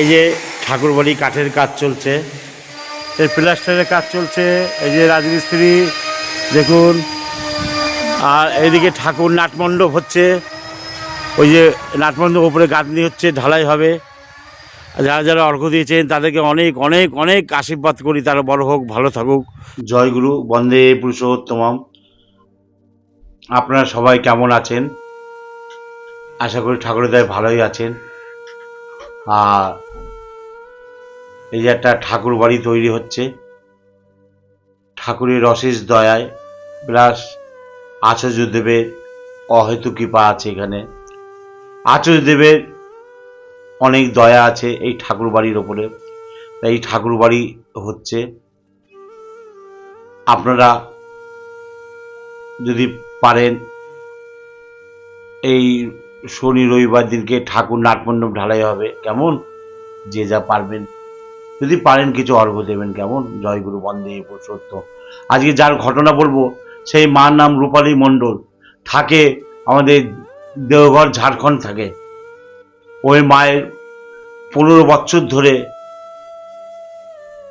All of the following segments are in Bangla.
এই যে ঠাকুরবাড়ি কাঠের কাজ চলছে, এই প্লাস্টারের কাজ চলছে, এই যে রাজমিস্ত্রি, দেখুন, আর এইদিকে ঠাকুর নাটমণ্ডপ হচ্ছে, ওই যে নাটমণ্ডপ উপরে গাঁথনি হচ্ছে, ঢালাই হবে। যারা যারা অর্ঘ দিয়েছেন, তাদেরকে অনেক অনেক অনেক আশীর্বাদ করি, তারা বড় হোক, ভালো থাকুক। জয়গুরু বন্দে পুরুষোত্তমম। আপনারা সবাই কেমন আছেন? আশা করি ঠাকুরের দয় ভালোই আছেন। আর এই যে একটা ঠাকুর বাড়ি তৈরি হচ্ছে। ঠাকুরের অশেষ দয়ায় প্লাস আচার্যদেবের অহেতু কৃপা আছে এখানে। আচার্যদেবের অনেক দয়া আছে এই ঠাকুর বাড়ির ওপরে। তাই এই ঠাকুর বাড়ি হচ্ছে। আপনারা যদি পারেন এই শনি রবিবার দিনকে ঠাকুর নাটমণ্ডপ ঢালাই হবে। কেমন? যে যা পারবেন। যদি পারেন কিছু অর্ঘ দেবেন কেমন? জয়গুরু বন্দে পুরুষোত্তম। আজকে যার ঘটনা বলব, সেই মার নাম রূপালী মণ্ডল। থাকে আমাদের দেওঘর, ঝাড়খণ্ড থাকে। ওই মায়ের পনেরো বছর ধরে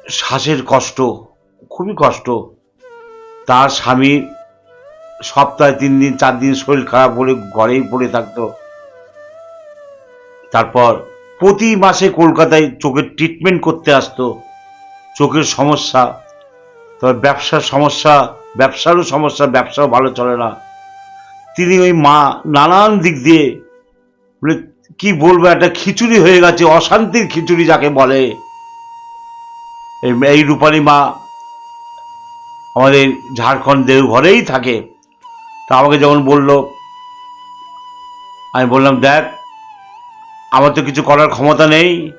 শ্বাসের কষ্ট, খুবই কষ্ট। তার স্বামী সপ্তাহে তিন দিন, চার দিন শরীর খারাপ বলে ঘরেই পড়ে থাকতো। তারপর প্রতি মাসে কলকাতায় চোখের ট্রিটমেন্ট করতে আসতো। চোখের সমস্যা, তবে ব্যবসার সমস্যা, ব্যবসারও সমস্যা, ব্যবসাও ভালো চলে না। তিনি ওই মা, নানান দিক দিয়ে কি বলব, একটা খিচুড়ি হয়ে গেছে, অশান্তির খিচুড়ি যাকে বলে। এই- এই রূপালী মা আমাদের ঝাড়খণ্ড দেওঘরেই থাকে। তা আমাকে যখন বলল, আমি বললাম, দেখ আমার তো কিছু করার ক্ষমতা নেই।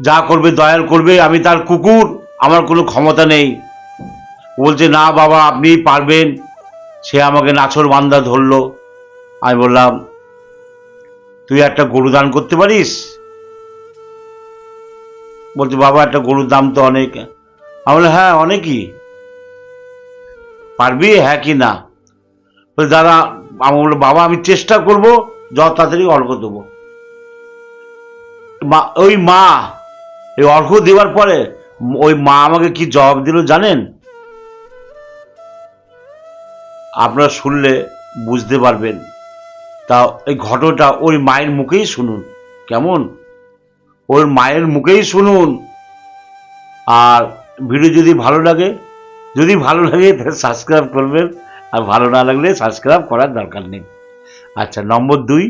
যা করবে, দয়াল করবে, আমি তার কুকুর, আমার কোনো ক্ষমতা নেই। বলছে, না বাবা, আপনি পারবেন। সে আমাকে নাছর বান্দা ধরলো। আমি বললাম, তুই একটা গরু দান করতে পারিস? বলছে, বাবা, একটা গরুর দাম তো অনেক। আমি বললাম হ্যাঁ অনেকই। পারবি? হ্যাঁ কি না? দাদা, আমি বলল বাবা, আমি চেষ্টা করব যত তাড়াতাড়ি অর্ঘ দেবো। মা, ওই মা, এই অর্ঘ দেওয়ার পরে ওই মা আমাকে কি জবাব দিল জানেন? আপনারা শুনলে বুঝতে পারবেন। তা এই ঘটনাটা ওই মায়ের মুখেই শুনুন। কেমন? ওর মায়ের মুখেই শুনুন। আর ভিডিও যদি ভালো লাগে, যদি ভালো লাগে, তাহলে সাবস্ক্রাইব করবেন। আর ভালো না লাগলে সাবস্ক্রাইব করার দরকার নেই। আচ্ছা নম্বর দুই,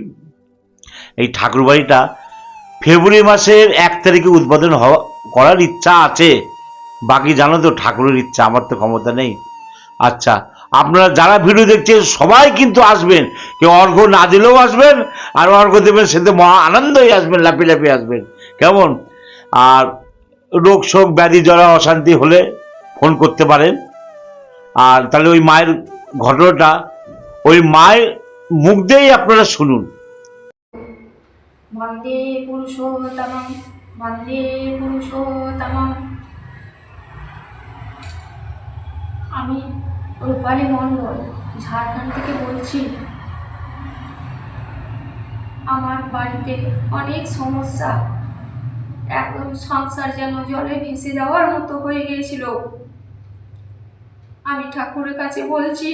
এই ঠাকুরবাড়িটা ফেব্রুয়ারি মাসের এক তারিখে উদ্বোধন করার ইচ্ছা আছে। বাকি জানো তো, ঠাকুরের ইচ্ছা, আমার তো ক্ষমতা নেই। আচ্ছা আপনারা যারা ভিডিও দেখছেন, সবাই কিন্তু আসবেন। কেউ অর্ঘ না দিলেও আসবেন, আর অর্ঘ দেবেন, সে তো মহা আনন্দই আসবেন লাফি লাফি আসবেন। কেমন? আর রোগ শোক, ব্যাধি, জ্বরা, অশান্তি হলে ফোন করতে পারেন। আর তাহলে ওই মায়ের ঘটনাটা, ওই মায়ের মুখ দিয়েই আপনারা শুনুন। বন্দে পুরুষোত্তমম বন্দে পুরুষোত্তমম। আমি রূপালী মণ্ডল, ঝাড়খণ্ড থেকে বলছি, আমার বাড়িতে অনেক সমস্যা। একদম সংসার যেন জলে ভেসে যাওয়ার মতো হয়ে গিয়েছিল। আমি ঠাকুরের কাছে বলছি,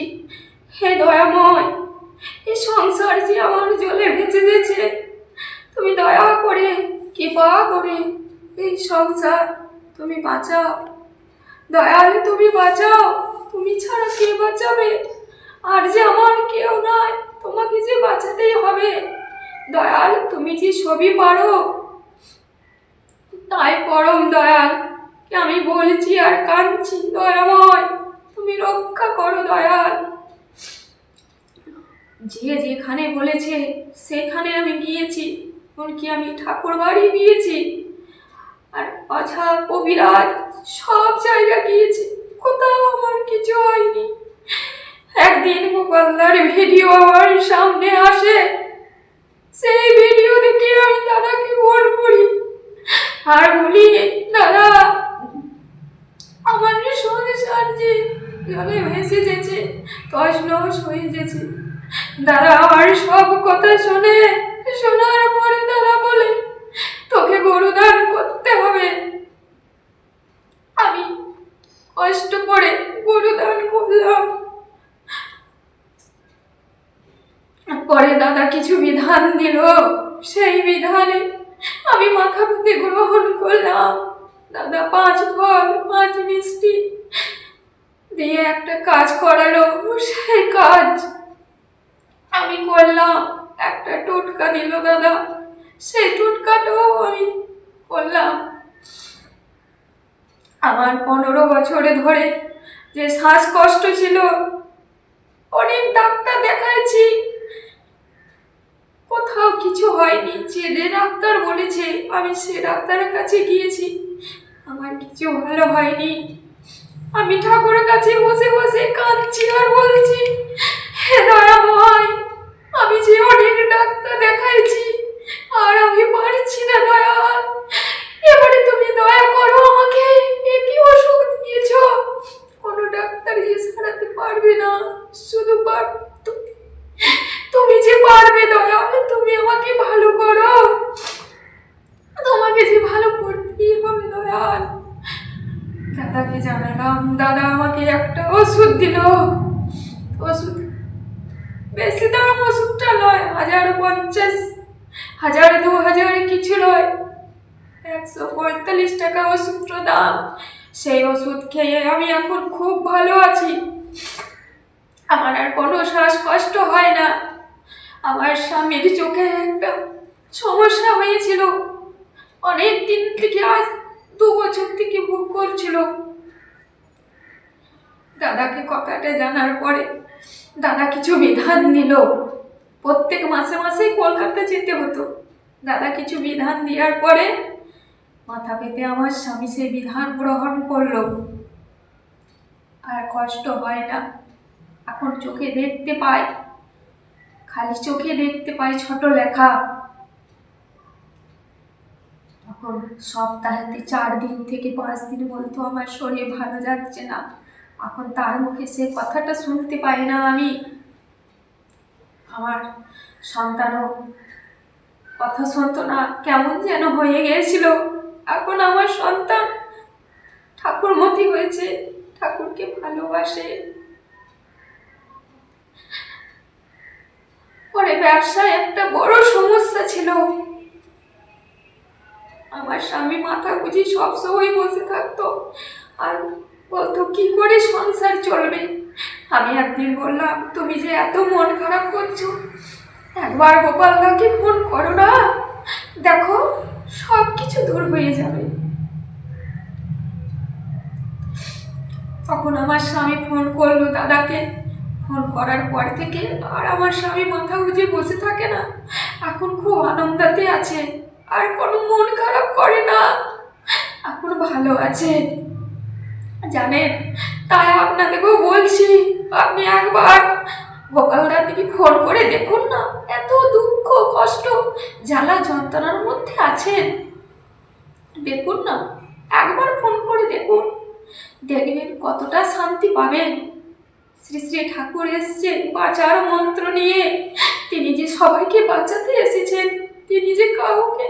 হে দয়াময় এই সংসার যে আমার জলে ভেসে গেছে, তুমি দয়া করে, কৃপা করে এই সংসার তুমি বাঁচাও। দয়ালে তুমি বাঁচাও, তুমি ছাড়া কে বাঁচাবে? আর যে আমার কেউ নাই, তোমাকে যে বাঁচাতেই হবে। দয়াল, তুমি যে সবই পারো, তাই পরম দয়াল আমি বলছি আর কাঁদছি? দয়াময়, তুমি রক্ষা করো দয়াল। যে যেখানে বলেছে, সেখানে আমি গিয়েছি। এমনকি আমি ঠাকুর বাড়ি গিয়েছি। আর অঝা, কবিরাজ, সব জায়গা গিয়েছি। কোথাও আমার কিছু হয়নি। একদিন গোপালদার ভিডিও আমার সামনে আসে। সেই ভিডিও দেখে আমি দাদাকে ফোন করি। আর বলি, দাদা, আমার সংসার যে ভেসে যেছে তস হয়ে যেছে। আমার সব কথা শুনে, শোনার পরে বলে, তোকে করতে হবে। আমি কষ্ট করে করলাম। পরে দাদা কিছু বিধান দিল। সেই বিধানে আমি মাথা পুঁতে গ্রহণ করলাম। দাদা পাঁচ ফল, পাঁচ মিষ্টি দিয়ে একটা কাজ করালো, সেই কাজ আমি করলাম একটা টোটকা দিল দাদা সেই টোটকাটাও আমি করলাম। আমার পনেরো বছরে ধরে যে শ্বাসকষ্ট ছিল, অনেক ডাক্তার দেখাইছি। কোথাও কিছু হয়নি। যে ডাক্তার বলেছে, আমি সে ডাক্তারের কাছে গিয়েছি। আমার কিছু ভালো হয়নি। আমি ঠাকুরের কাছে বসে বসে কাঁদছি আর বলছি হে দয়াময়, আমি যে অনেক ডাক্তার দেখাইছি, আর আমি পারছি না, দয়াল। এবারে তুমি দয়া করো আমাকে এ কি ওষুধ দিয়েছ। কোনো ডাক্তার ইয়ে সারাতে পারবে না, শুধু পারবে তুমি যে পারবে, দয়াল, তুমি আমাকে ভালো করো। তোমাকে যে ভালো করতেই হবে, দয়াল। দাদাকে জানালাম, দাদা আমাকে একটা ওষুধ দিল। ওষুধ বেশি দাম ওষুধটা নয় হাজার পঞ্চাশ, হাজার, দু হাজার কিছু নয় একশো পঁয়তাল্লিশ টাকা ওষুধটার দাম। সেই ওষুধ খেয়ে আমি এখন খুব ভালো আছি। আমার আর কোনো শ্বাসকষ্ট হয় না। আমার স্বামীর চোখে একটা সমস্যা হয়েছিল। অনেক দিন থেকে আজ দু বছর থেকে ভোগ করছিল। দাদাকে কথাটা জানার পরে দাদা কিছু বিধান দিল প্রত্যেক মাসে মাসেই কলকাতা যেতে হতো। দাদা কিছু বিধান দেওয়ার পরে মাথা পেতে আমার স্বামী সেই বিধান গ্রহণ করল। আর কষ্ট হয় না। এখন চোখে দেখতে পাই। খালি চোখে দেখতে পাই ছোট লেখা। এখন সপ্তাহেতে চার দিন থেকে পাঁচ দিন বলতো আমার শরীর ভালো যাচ্ছে না। এখন তার মুখে সে কথাটা শুনতে পাই না আমি। আমার সন্তানও কথা শুনতো না, কেমন যেন হয়ে গিয়েছিল। এখন আমার সন্তান ঠাকুর মতি হয়েছে, ঠাকুরকে ভালোবাসে। পরে ব্যবসায় একটা বড় সমস্যা ছিল। আমার স্বামী মাথা গুজি সবসময় বসে থাকতো। আর বলতো, কি করে সংসার চলবে? আমি একদিন বললাম, তুমি যে এত মন খারাপ করছ, একবার গোপালদাকে ফোন করো না। দেখো সব কিছু দূর হয়ে যাবে। তখন আমার স্বামী ফোন করল দাদাকে। ফোন করার পর থেকে আর আমার স্বামী মাথা গুজে বসে থাকে না। এখন খুব আনন্দাতে আছে, আর কোনো মন খারাপ করে না। এখন ভালো আছে। জানেন, তাই আপনাদেরকেও বলছি, আপনি একবার গোপালদার দিকে ফোন করে দেখুন না, এত দুঃখ, কষ্ট, জ্বালা, যন্ত্রণার মধ্যে আছেন। দেখুন না, একবার ফোন করে দেখুন, দেখবেন কতটা শান্তি পাবেন। শ্রী শ্রী ঠাকুর এসছেন বাঁচার মন্ত্র নিয়ে। তিনি যে সবাইকে বাঁচাতে এসেছেন, তিনি যে কাউকে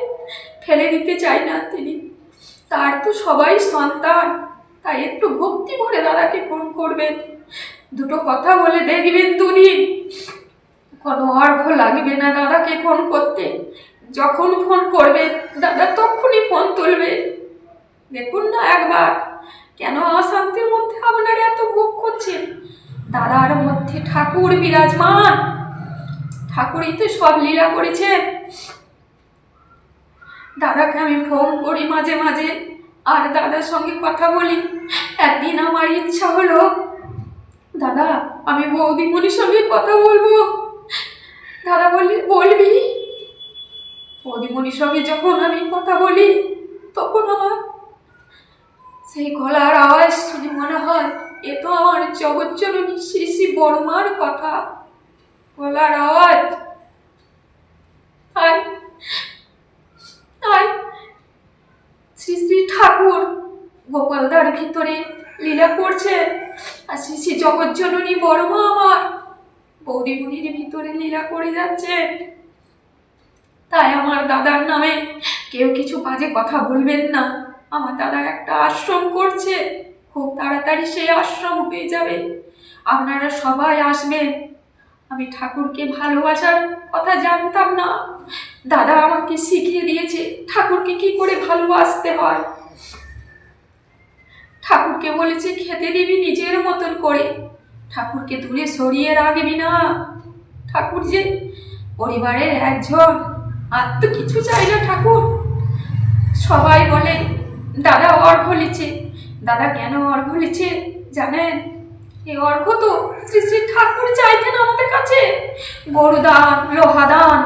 ফেলে দিতে চায় না তিনি, তার তো সবাই সন্তান। তাই একটু ভক্তি ভরে দাদাকে ফোন করবেন। দুটো কথা বলে দেখবেন দুদিন। কোনো অর্ঘ লাগবে না দাদাকে ফোন করতে। যখন ফোন করবে, দাদা তখনই ফোন তুলবে। দেখুন না একবার, কেন অশান্তির মধ্যে আপনারা এত ভোগ করছেন? দাদার মধ্যে ঠাকুর বিরাজমান। ঠাকুরই তো সব লীলা করেছেন। দাদাকে আমি ফোন করি মাঝে মাঝে। আর দাদার সঙ্গে কথা বলি। একদিন আমার ইচ্ছা হলো, দাদা, আমি বৌদিমণির সঙ্গে কথা বলব। দাদা বললি, বলবি? বৌদিমণির সঙ্গে যখন আমি কথা বলি, তখন আমার সেই গলার আওয়াজ শুনে মনে হয়, এ তো আমার জগজ্জননী শ্রী শ্রী বড়মার কথা। গলার আওয়াজ। তাই তাই, শ্রী শ্রী গোপালদার ভিতরে লীলা করছে। আর শ্রী শ্রী জগজ্জননী বড়মা আমার। বৌদিমণির ভিতরে লীলা করে যাচ্ছে। তাই আমার দাদার নামে কেউ কিছু বাজে কথা বলবেন না। আমার দাদা একটা আশ্রম করছে। খুব তাড়াতাড়ি সেই আশ্রম হয়ে যাবে। আপনারা সবাই আসবেন। আমি ঠাকুরকে ভালোবাসার কথা জানতাম না। দাদা আমাকে শিখিয়ে দিয়েছে ঠাকুরকে কি করে ভালোবাসতে হয়। ঠাকুরকে বলেছে, খেতে দিবি নিজের মতন করে। ঠাকুরকে দূরে সরিয়ে রাখবি না। ঠাকুর যে পরিবারের একজন, আর তো কিছু চাই না ঠাকুর। সবাই বলে, দাদা অর্ঘ লিছে দাদা কেন অর্ঘ লিছে জানেন এই অর্ঘ তো শ্রী শ্রী ঠাকুর চাইতেন আমাদের কাছে। গরুদান, লোহাদান,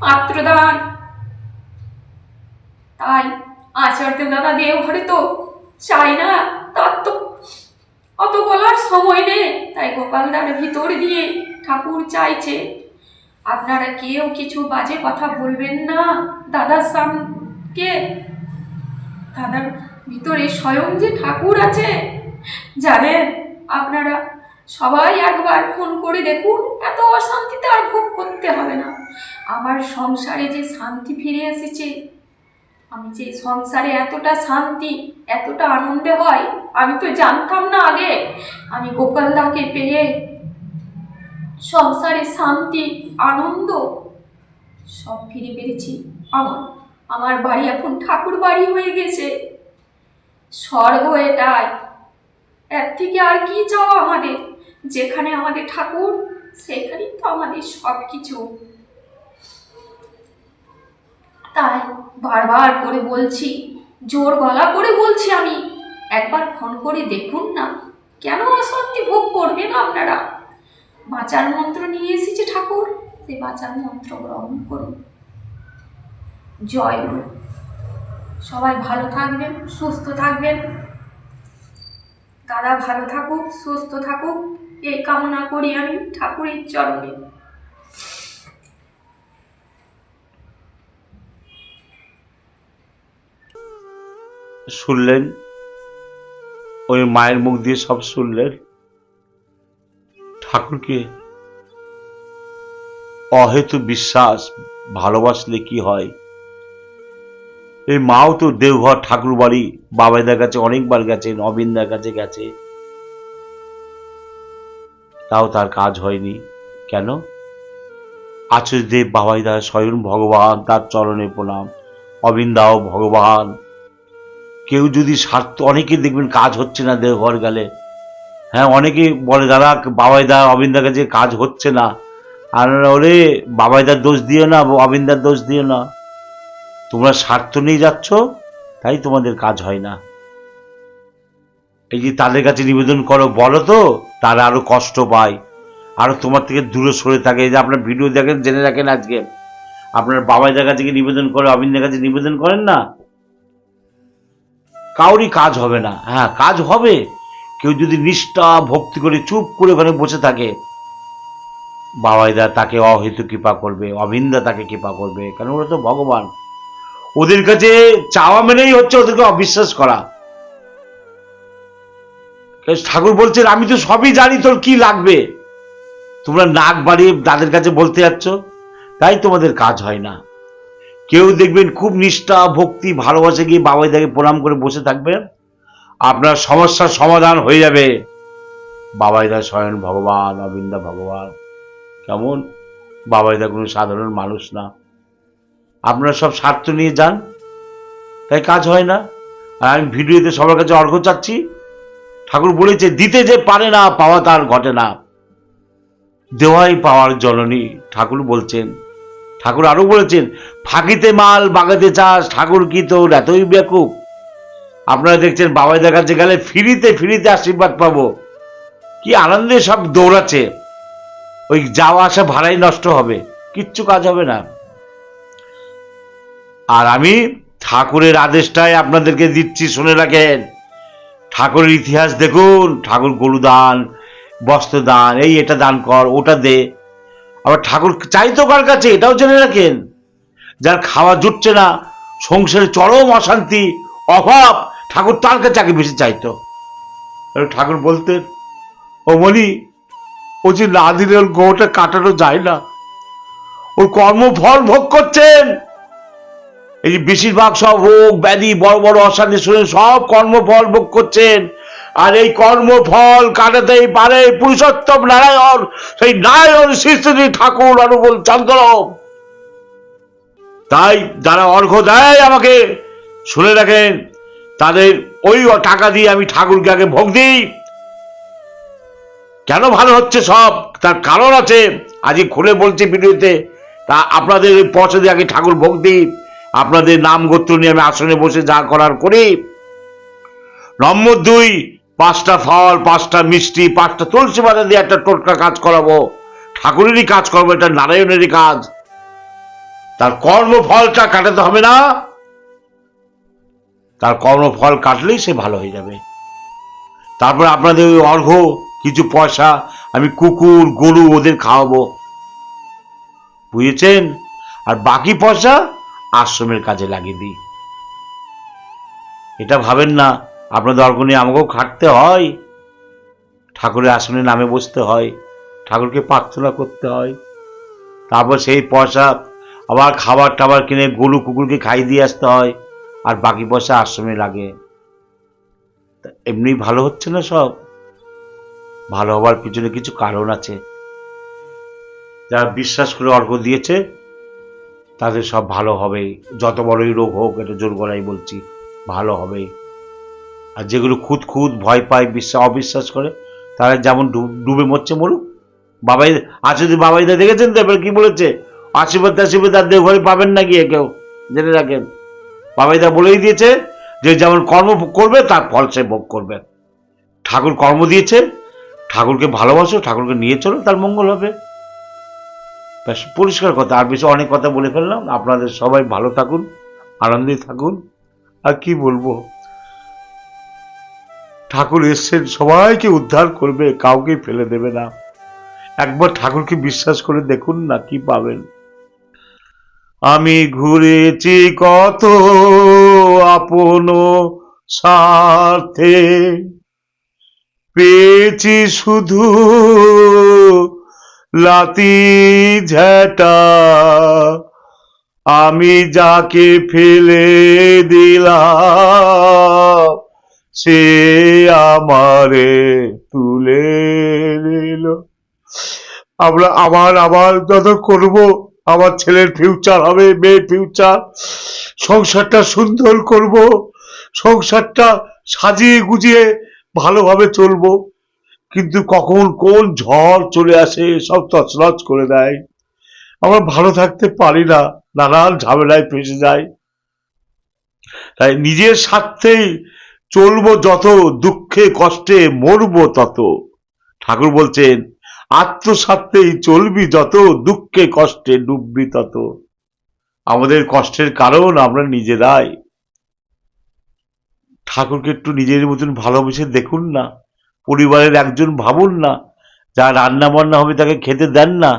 পাত্রদান। তাই আচার্য দাদা দেওঘরে তো চাই না তার তো অত বলার সময় নেই। তাই গোপালদার ভিতর দিয়ে ঠাকুর চাইছে। আপনারা কেউ কিছু বাজে কথা বলবেন না দাদার সামকে। দাদার ভিতরে স্বয়ং যে ঠাকুর আছে, জানেন, আপনারা সবাই একবার ফোন করে দেখুন, এত অশান্তিতে আর ভোগ করতে হবে না। আমার সংসারে যে শান্তি ফিরে এসেছে আমি যে সংসারে এতটা শান্তি, এতটা আনন্দে হয়, আমি তো জানতাম না আগে। আমি গোপালদাকে পেয়ে সংসারে শান্তি, আনন্দ সব ফিরে পেরেছি। আমার আমার বাড়ি এখন ঠাকুর বাড়ি হয়ে গেছে। স্বর্গ এটাই এর থেকে আর কি চাও আমাদের? যেখানে আমাদের ঠাকুর, সেখানেই তো আমাদের সব কিছু তাই বারবার করে বলছি, জোর গলা করে বলছি আমি। একবার ফোন করে দেখুন না, কেন অশান্তি ভোগ করবেন আপনারা? বাঁচার মন্ত্র নিয়ে এসেছে ঠাকুর, সে বাঁচার মন্ত্র গ্রহণ করুন। জয় গুরু। সবাই ভালো থাকবেন, সুস্থ থাকবেন। দাদা ভালো থাকুক, সুস্থ থাকুক, এই কামনা করি আমি ঠাকুরের চরণে। শুনলেন, ওই মায়ের মুখ দিয়ে সব শুনলেন। ঠাকুরকে অহেতু বিশ্বাস, ভালোবাসলে কি হয়? এই মাও তো দেওঘর ঠাকুর বাড়ি বাবাইদার কাছে অনেকবার গেছে, নবীনদার কাছে গেছে। তাও তার কাজ হয়নি। কেন? আচার্যদেব বাবাইদা স্বয়ং ভগবান, তার চরণে প্রণাম। অবিন্দাও ভগবান কেউ যদি স্বার্থ অনেকে দেখবেন কাজ হচ্ছে না দেওঘর গেলে। হ্যাঁ অনেকে বলে, দাদা, বাবাইদা, অবিন্দার কাছে কাজ হচ্ছে না। আর ওরে বাবাইদার দোষ দিও না, অবিন্দার দোষ দিও না। তোমরা স্বার্থ নিয়ে যাচ্ছ, তাই তোমাদের কাজ হয় না। এই যে তাদের কাছে নিবেদন করো, বলো তো, তারা আরও কষ্ট পায়। আরও তোমার থেকে দূরে সরে থাকে। যে আপনার ভিডিও দেখেন, জেনে রাখেন আজকে। আপনার বাবাইদার কাছে নিবেদন করে, অবিন্দের কাছে নিবেদন করেন না? কাউরই কাজ হবে না। হ্যাঁ কাজ হবে। কেউ যদি নিষ্ঠা, ভক্তি করে চুপ করে ওখানে বসে থাকে, বাবাইদা তাকে অহেতু কৃপা করবে, অবিন্দা তাকে কৃপা করবে, কারণ ওরা তো ভগবান। ওদের কাছে চাওয়া মেনেই হচ্ছে ওদেরকে অবিশ্বাস করা। ঠাকুর বলছেন, আমি তো সবই জানি তোর কি লাগবে। তোমরা নাক বাড়িয়ে তাদের কাছে বলতে যাচ্ছ, তাই তোমাদের কাজ হয় না। কেউ দেখবেন খুব নিষ্ঠা, ভক্তি, ভালোবাসে গিয়ে বাবাইদাকে প্রণাম করে বসে থাকবেন আপনার সমস্যার সমাধান হয়ে যাবে। বাবাইদা স্বয়ং ভগবান অবিন্দা ভগবান। কেমন? বাবাইদা কোনো সাধারণ মানুষ না। আপনারা সব স্বার্থ নিয়ে যান। তাই কাজ হয় না। আর আমি ভিডিওতে সবার কাছে অর্ঘ চাচ্ছি। ঠাকুর বলেছে, দিতে যে পারে না, পাওয়া তার ঘটে না। দেওয়াই পাওয়ার জননী, ঠাকুর বলছেন। ঠাকুর আরও বলেছেন, ফাঁকিতে মাল, বাগাতে চাষ, ঠাকুর কি তোর এতই বেকুব? আপনারা দেখছেন বাবাইদের কাছে গেলে ফ্রিতে ফ্রিতে আশীর্বাদ পাবো। কি আনন্দে সব দৌড়াচ্ছে। ওই যাওয়া আসা ভাড়াই নষ্ট হবে, কিচ্ছু কাজ হবে না। আর আমি ঠাকুরের আদেশটাই আপনাদেরকে দিচ্ছি, শুনে রাখেন। ঠাকুরের ইতিহাস দেখুন, ঠাকুর গরু দান, বস্ত্র দান, এই এটা দান কর, ওটা দে। আবার ঠাকুর চাইতো কার কাছে, এটাও জেনে রাখেন। যার খাওয়া জুটছে না, সংসারে চরম অশান্তি, অভাব, ঠাকুর তার কাছে আগে বেশি চাইতো। ঠাকুর বলতেন, ও মনি ও যে না দিলে ওর গোটা কাটানো যায় না ওর কর্মফল ভোগ করছেন। এই যে বেশিরভাগ সব রোগ, ব্যাধি, বড় বড় অশান্তি, শুনে সব কর্মফল ভোগ করছেন। আর এই কর্মফল কাটাতেই পারে পুরুষোত্তম নারায়ণ, সেই নারায়ণ শ্রী ঠাকুর অনুকূল চন্দ্র তাই যারা অর্ঘ্য দেয় আমাকে, শুনে রাখেন, তাদের ওই টাকা দিয়ে আমি ঠাকুরকে আগে ভোগ দিই। কেন ভালো হচ্ছে সব? তার কারণ আছে আজকে খুলে বলছি ভিডিওতে, তা আপনাদের ওই দিয়ে আগে ঠাকুর ভোগ দিই। আপনাদের নাম গোত্র নিয়ে আমি আসনে বসে যা করার করি। নম্বর দুই পাঁচটা ফল, পাঁচটা মিষ্টি, পাঁচটা তুলসী পাতা দিয়ে একটা টোটকা কাজ করাবো। ঠাকুরেরই কাজ করব, এটা নারায়ণেরই কাজ। তার কর্মফলটা কাটাতে হবে না। তার কর্মফল কাটলেই সে ভালো হয়ে যাবে। তারপর আপনাদের ওই অর্ঘ্য কিছু পয়সা, আমি কুকুর, গরু ওদের খাওয়াবো। বুঝেছেন? আর বাকি পয়সা আশ্রমের কাজে লাগিয়ে দিই। এটা ভাবেন না। আপনাদের অর্ঘ্য নিয়ে আমাকেও খাটতে হয়। ঠাকুরের আসনে নামে বসতে হয়, ঠাকুরকে প্রার্থনা করতে হয়। তারপর সেই পয়সা আবার খাবার টাবার কিনে গরু কুকুরকে খাই দিয়ে আসতে হয়, আর বাকি পয়সা আশ্রমে লাগে। এমনি ভালো হচ্ছে না সব? ভালো হওয়ার পিছনে কিছু কারণ আছে। যারা বিশ্বাস করে অর্ঘ দিয়েছে, তাদের সব ভালো হবে। যত বড়ই রোগ হোক, এটা জোর গলায় বলছি, ভালো হবে। আর যেগুলো খুদ খুদ ভয় পায়, বিশ্বাস, অবিশ্বাস করে, তারা যেমন ডুব- মরছে মরুক। বাবাই আজ যদি বাবাইদা দেখেছেন তো এবার কি বলেছে? আশীর্বাদ আশীর্বাদ আর দেওঘরে পাবেন না গিয়ে কেউ, জেনে রাখেন। বাবাইদা বলেই দিয়েছে যে যেমন কর্ম করবে, তার ফল সে ভোগ করবে। ঠাকুর কর্ম দিয়েছে, ঠাকুরকে ভালোবাসো, ঠাকুরকে নিয়ে চলো, তার মঙ্গল হবে। ব্যাস, পরিষ্কার কথা। আর বেশি অনেক কথা বলে ফেললাম। আপনাদের সবাই ভালো থাকুন, আনন্দে থাকুন। আর কি বলব? ঠাকুর এসছেন, সবাইকে উদ্ধার করবে, কাউকে ফেলে দেবে না। একবার ঠাকুরকে বিশ্বাস করে দেখুন না কি পাবেন। আমি ঘুরেছি কত আপন স্বার্থে, পেয়েছি শুধু লাতি ঝেটা। আমি যাকে ফেলে দিলাম সে আমারে তুলে নিল। আমরা আবার আবার যত করব, আমার ছেলের ফিউচার হবে, মেয়ের ফিউচার সংসারটা সুন্দর করব, সংসারটা সাজিয়ে গুজিয়ে ভালোভাবে চলবো। কিন্তু কখন কোন ঝড় চলে আসে, সব তছনছ করে দেয়। আমরা ভালো থাকতে পারি না, নানান ঝামেলায় ফেসে যাই। তাই নিজের স্বার্থেই চলবো যত, দুঃখে কষ্টে মরবো তত। ঠাকুর বলছেন আত্মস্বার্থেই চলবি যত, দুঃখে কষ্টে ডুববি তত। আমাদের কষ্টের কারণ আমরা নিজেরাই। ঠাকুরকে একটু নিজের মতন ভালোবেসে দেখুন না, পরিবারের একজন ভাবুন না, যা রান্না বান্না হবে তাকে খেতে দেন না,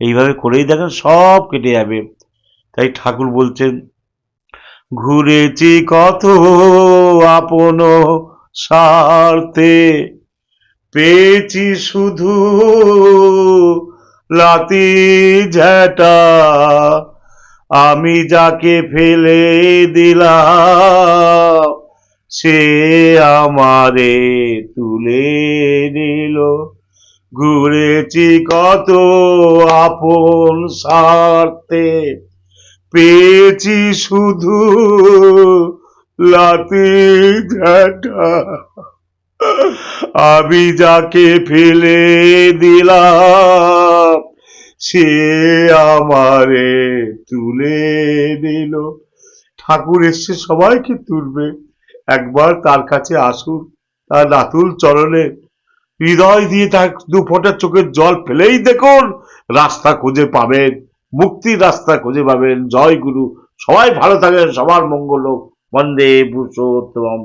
এইভাবে করেই দেখেন সব কেটে যাবে। তাই ঠাকুর বলছেন ঘুরেছি কত আপন স্বার্থে। পেয়েছি শুধু লাতি ঝেটা। আমি যাকে ফেলে দিলাম, সে আমারে তুলে নিল। ঘুরেছি কত আপন স্বার্থে। পেয়েছি শুধু লাতি আমি যাকে ফেলে দিলাম, সে আমারে তুলে নিল ঠাকুর এসছে, সবাইকে তুলবে। একবার তার কাছে আসুন, তার নাতুল চরণে। হৃদয় দিয়ে তার দু চোখের জল ফেলেই দেখুন, রাস্তা খুঁজে পাবেন মুক্তির রাস্তা খুঁজে পাবেন। জয় গুরু। সবাই ভালো থাকেন। সবার মঙ্গল হোক। বন্দে পুরুষোত্তম।